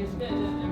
Excuse me.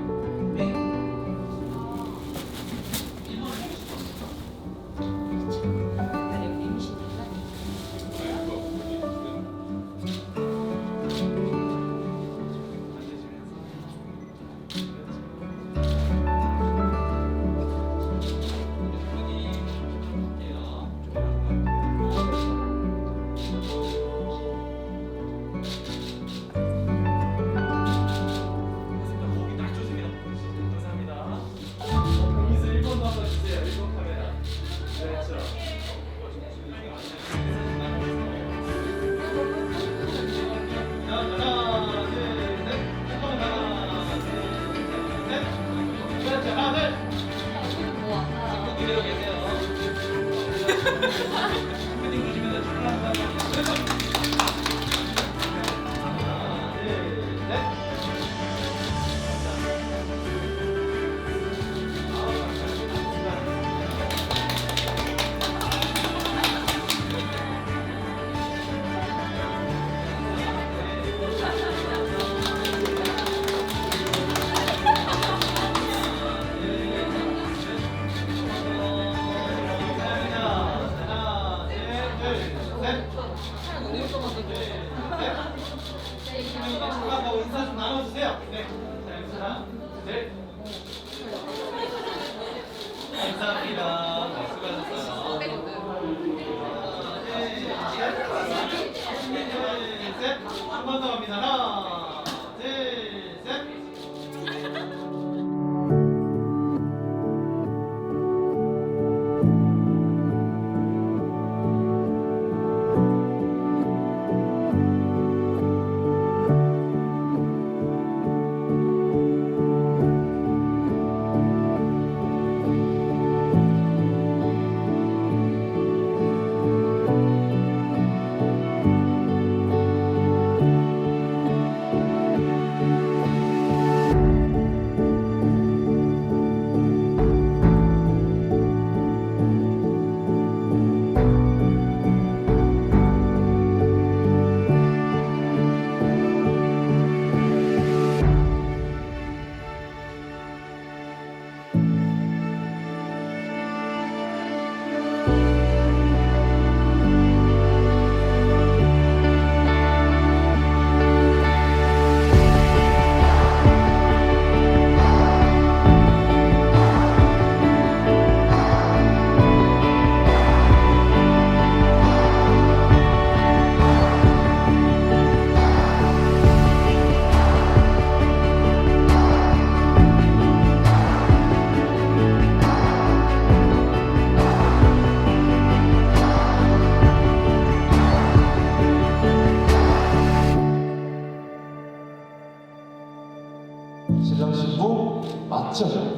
맞죠?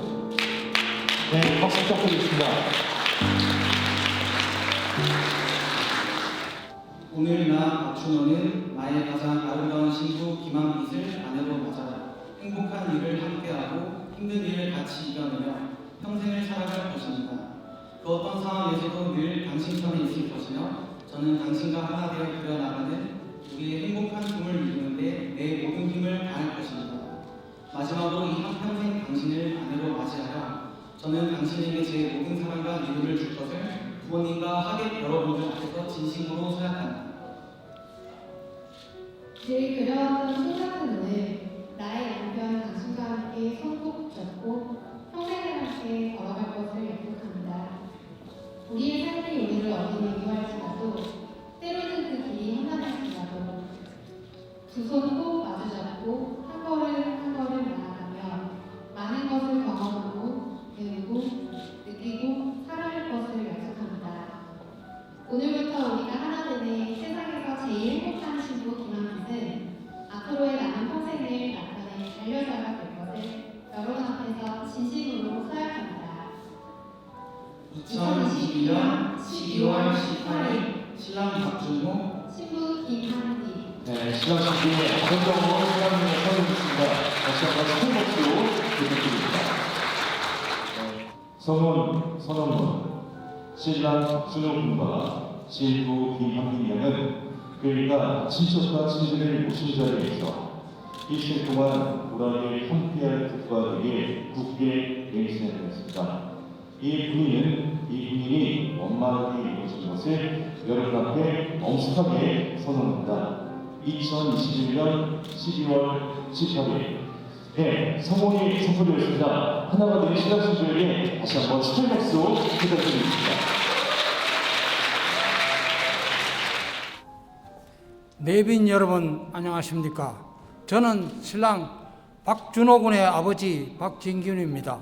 네, 박수 부탁드리겠습니다. 오늘 나 박준호는 나의 가장 아름다운 신부 김한빛을 아내로 맞아 행복한 일을 함께하고 힘든 일을 같이 이겨내며 평생을 살아갈 것입니다. 그 어떤 상황에서도 늘 당신 편에 있을 것이며 저는 당신과 하나 되어 그려나가는 우리의 행복한 꿈을 이루는데 내 모든 힘을 다할 것입니다. 마지막으로 이 한평생 당신을 아내로 맞이하여 저는 당신에게 제 모든 사랑과 믿음을 줄 것을 부모님과 하객 여러분들 앞에서 진심으로 서약합니다. 늘 그려왔던 손같은 오늘 나의 남편 당신과 함께 손꼭 잡고 평생을 함께 걸어갈 것을 약속합니다. 우리의 삶이 우리를 어디로 유할지라도 때로는 그 길이 험난할지라도 두 손 꼭 마주잡고 한 걸음 한 걸음 많은 것을 경험하고 신부 김한빈 양은 그러니까 친척과 친지를 모신 자리에서 이 시간 동안 우리에게 함께할 국가들이 국기에 명시되었습니다. 이 군인은 이 군인이 원만하게 이루어진 것을 여러분 앞에 엄숙하게 선언합니다. 2021년 12월 18일 네, 성공이 선포되었습니다. 하나가 된 시각신조에게 다시 한번 축하 박수 부탁드리겠습니다. 내빈 여러분 안녕하십니까? 저는 신랑 박준호 군의 아버지 박진균입니다.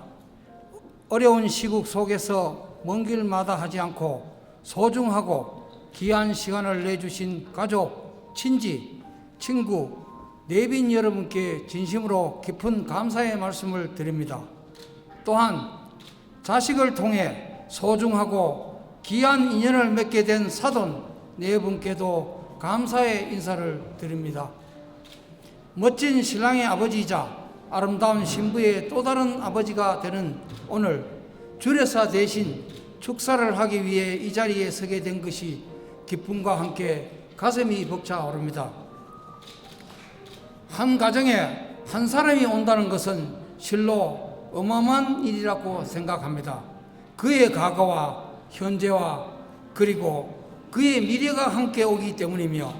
어려운 시국 속에서 먼 길마다 하지 않고 소중하고 귀한 시간을 내주신 가족, 친지, 친구, 내빈 여러분께 진심으로 깊은 감사의 말씀을 드립니다. 또한 자식을 통해 소중하고 귀한 인연을 맺게 된 사돈 네 분께도 감사의 인사를 드립니다. 멋진 신랑의 아버지이자 아름다운 신부의 또 다른 아버지가 되는 오늘 주례사 대신 축사를 하기 위해 이 자리에 서게 된 것이 기쁨과 함께 가슴이 벅차오릅니다. 한 가정에 한 사람이 온다는 것은 실로 어마어마한 일이라고 생각합니다. 그의 과거와 현재와 그리고 그의 미래가 함께 오기 때문이며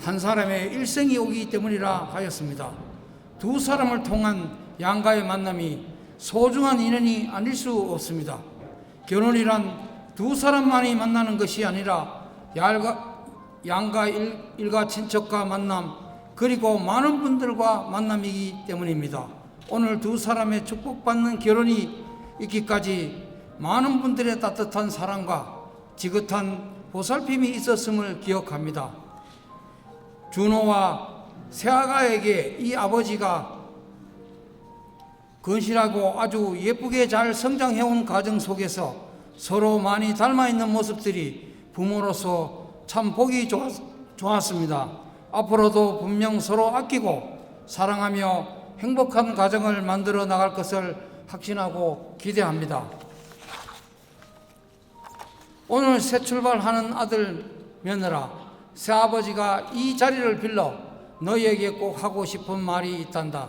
한 사람의 일생이 오기 때문이라 하였습니다. 두 사람을 통한 양가의 만남이 소중한 인연이 아닐 수 없습니다. 결혼이란 두 사람만이 만나는 것이 아니라 양가, 양가 일, 일가 친척과 만남 그리고 많은 분들과 만남이기 때문입니다. 오늘 두 사람의 축복받는 결혼이 있기까지 많은 분들의 따뜻한 사랑과 지긋한 보살핌이 있었음을 기억합니다. 준호와 세아가에게 이 아버지가 건실하고 아주 예쁘게 잘 성장해온 가정 속에서 서로 많이 닮아 있는 모습들이 부모로서 참 보기 좋았, 좋았습니다. 앞으로도 분명 서로 아끼고 사랑하며 행복한 가정을 만들어 나갈 것을 확신하고 기대합니다. 오늘 새 출발하는 아들 며느라 새아버지가 이 자리를 빌러 너희에게 꼭 하고 싶은 말이 있단다.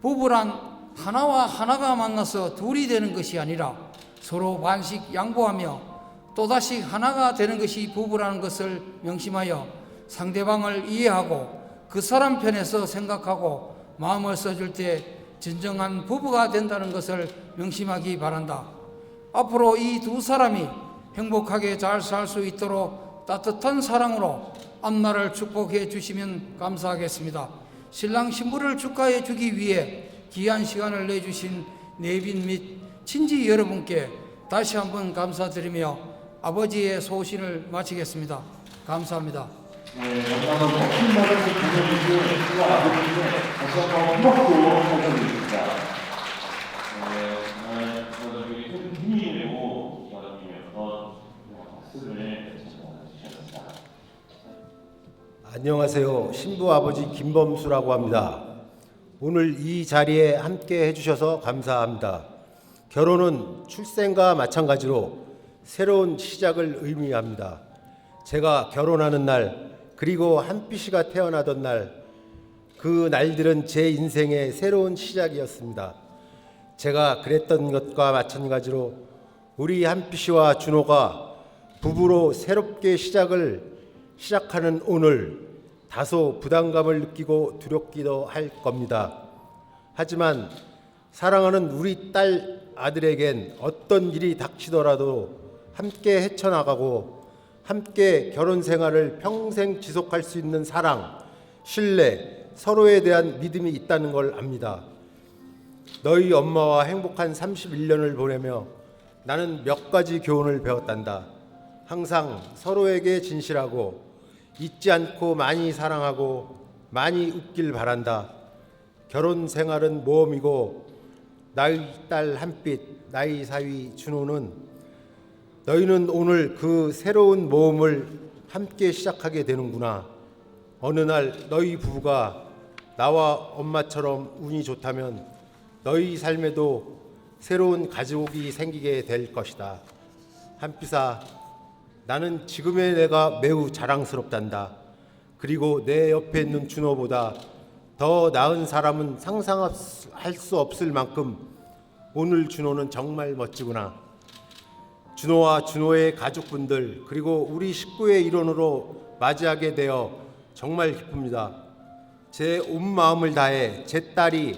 부부란 하나와 하나가 만나서 둘이 되는 것이 아니라 서로 반씩 양보하며 또다시 하나가 되는 것이 부부라는 것을 명심하여 상대방을 이해하고 그 사람 편에서 생각하고 마음을 써줄 때 진정한 부부가 된다는 것을 명심하기 바란다. 앞으로 이 두 사람이 행복하게 잘 살 수 있도록 따뜻한 사랑으로 앞날을 축복해 주시면 감사하겠습니다. 신랑 신부를 축하해 주기 위해 귀한 시간을 내주신 내빈 및 친지 여러분께 다시 한번 감사드리며 아버지의 소신을 마치겠습니다. 감사합니다. 네. 안녕하세요. 신부 아버지 김범수라고 합니다. 오늘 이 자리에 함께 해주셔서 감사합니다. 결혼은 출생과 마찬가지로 새로운 시작을 의미합니다. 제가 결혼하는 날, 그리고 한빛 씨가 태어나던 날, 그 날들은 제 인생의 새로운 시작이었습니다. 제가 그랬던 것과 마찬가지로 우리 한빛 씨와 준호가 부부로 새롭게 시작을 시작하는 오늘 다소 부담감을 느끼고 두렵기도 할 겁니다. 하지만 사랑하는 우리 딸 아들에겐 어떤 일이 닥치더라도 함께 헤쳐나가고 함께 결혼 생활을 평생 지속할 수 있는 사랑, 신뢰, 서로에 대한 믿음이 있다는 걸 압니다. 너희 엄마와 행복한 31년을 보내며 나는 몇 가지 교훈을 배웠단다. 항상 서로에게 진실하고 잊지 않고 많이 사랑하고 많이 웃길 바란다. 결혼 생활은 모험이고 나의 딸 한빛, 나의 사위 준호는 너희는 오늘 그 새로운 모험을 함께 시작하게 되는구나. 어느 날 너희 부부가 나와 엄마처럼 운이 좋다면 너희 삶에도 새로운 가족이 생기게 될 것이다. 한피사 나는 지금의 내가 매우 자랑스럽단다. 그리고 내 옆에 있는 준호보다 더더 나은 사람은 상상할 수 없을 만큼 오늘 준호는 정말 멋지구나. 준호와 준호의 가족분들 그리고 우리 식구의 일원으로 맞이하게 되어 정말 기쁩니다. 제 온 마음을 다해 제 딸이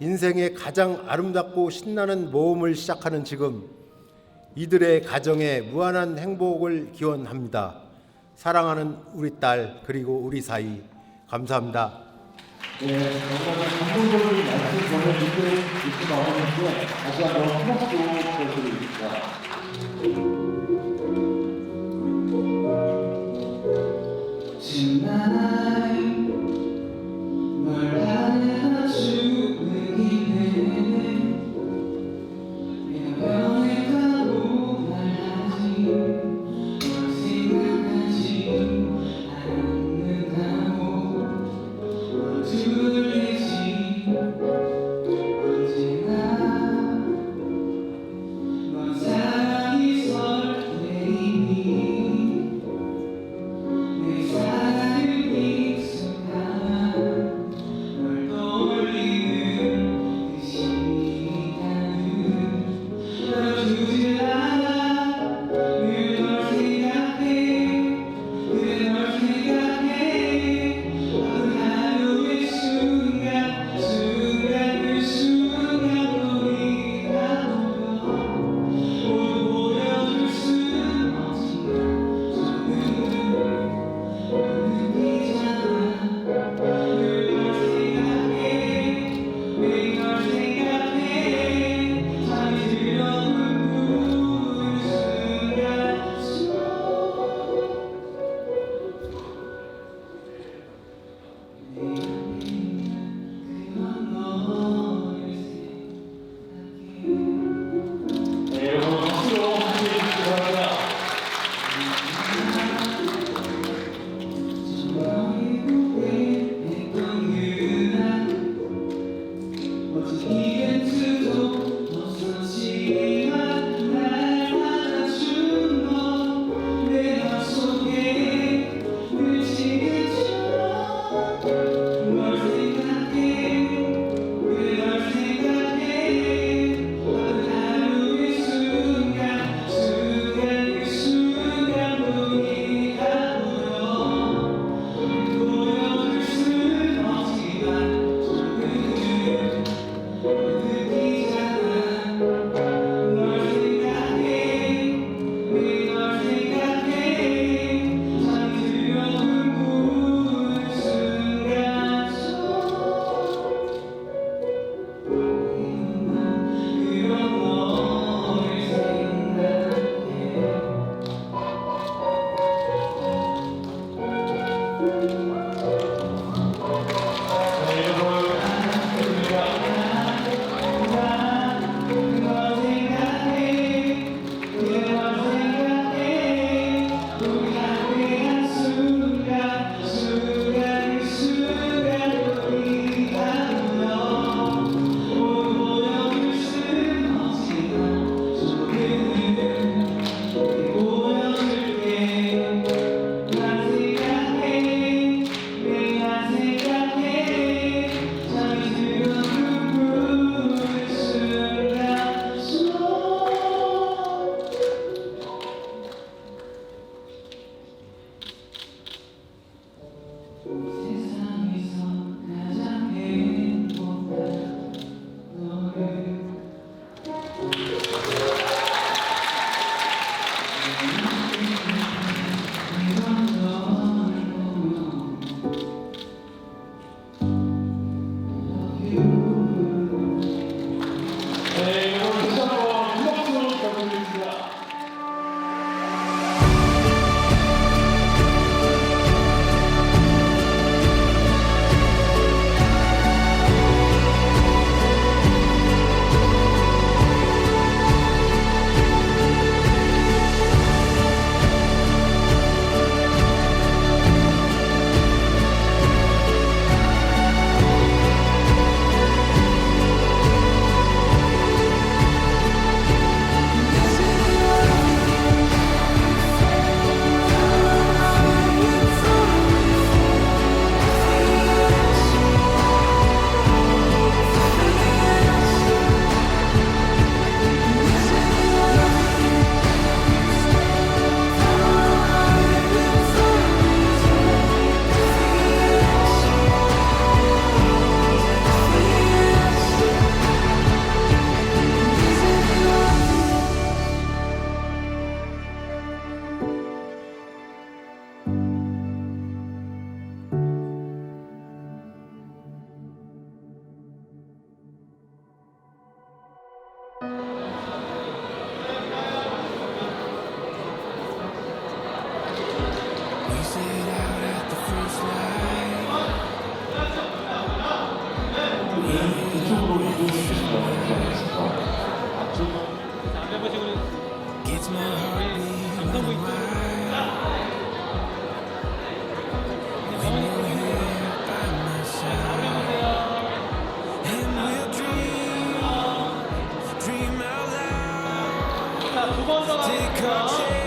인생의 가장 아름답고 신나는 모험을 시작하는 지금 이들의 가정에 무한한 행복을 기원합니다. 사랑하는 우리 딸 그리고 우리 사이 감사합니다. 네, 부탁드립니다. 두번더 가겠습니다.